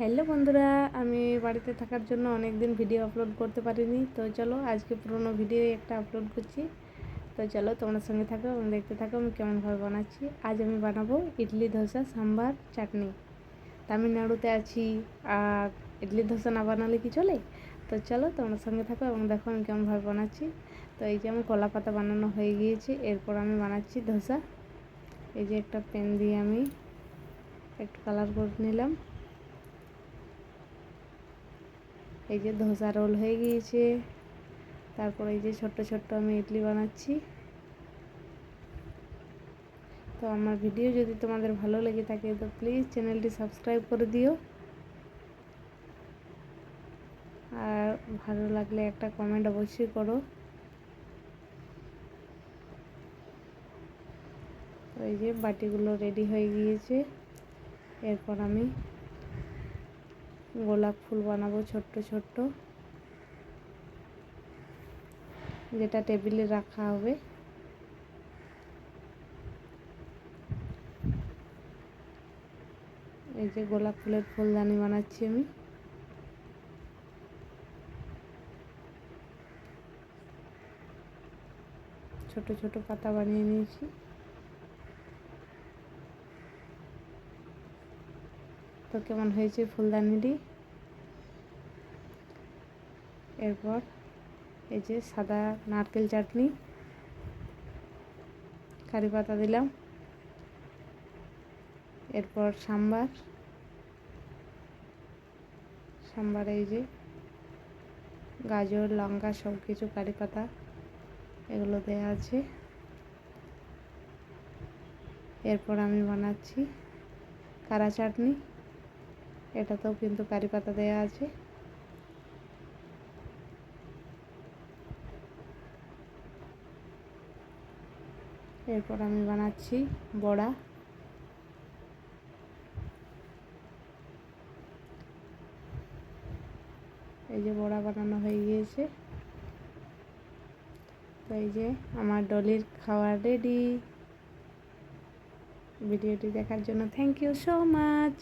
Hello বন্ধুরা, আমি বাড়িতে থাকার জন্য অনেক দিন ভিডিও আপলোড করতে পারিনি। তো চলো, আজকে পুরোনো ভিডিও একটা আপলোড করছি। তো চলো, তোমার সঙ্গে থাকো এবং দেখতে থাকো, আমি কেমনভাবে বানাচ্ছি। আজ আমি বানাবো ইডলি, ধোসা, সাম্বার, চাটনি। তামিলনাড়ুতে আছি, আর ইডলি, ধোসা না বানালে কি চলে? তো চলো, তোমার সঙ্গে থাকো এবং দেখো আমি কেমনভাবে বানাচ্ছি। তো এই যে আমার কলা পাতা বানানো হয়ে গিয়েছে, এরপর আমি বানাচ্ছি ধোসা। এই যে একটা পেন দিয়ে আমি একটু কালার করে নিলাম। এই যে ধোসা রোল হয়ে গিয়েছে। তারপর এই যে ছোট্ট ছোট্ট আমি ইডলি বানাচ্ছি। তো আমার ভিডিও যদি তোমাদের ভালো লেগে থাকে, তো প্লিজ চ্যানেলটি সাবস্ক্রাইব করে দিও। আর ভালো লাগলে একটা কমেন্ট অবশ্যই করো। এই যে বাটিগুলো রেডি হয়ে গিয়েছে। এরপর আমি গোলাপ ফুল বানাবো ছোট্ট ছোট্ট। যেটা টেবিলে রাখা হবে। এই যে গোলাপ ফুলের ফুলদানি বানাচ্ছি আমি। ছোট ছোট পাতা বানিয়ে নিয়েছি। তো কেমন হয়েছে ফুলদানিটি এরপর এই যে সাদা নারকেল চাটনি, কারি পাতা দিলাম, এরপর সাম্বার সাম্বার এই যে গাজর, লঙ্কা সব কিছু কারি পাতা, এগুলো দেওয়া আছে। এরপর আমি বানাচ্ছি কারা চাটনি। এটাতেও কিন্তু কারি পাতা দেওয়া আছে। এরপর আমি বানাচ্ছি বড়া। এই যে বড়া বানানো হয়ে গিয়েছে। তো এই যে আমার ডলির খাওয়া রেডি। ভিডিওটি দেখার জন্য থ্যাংক ইউ সো মাচ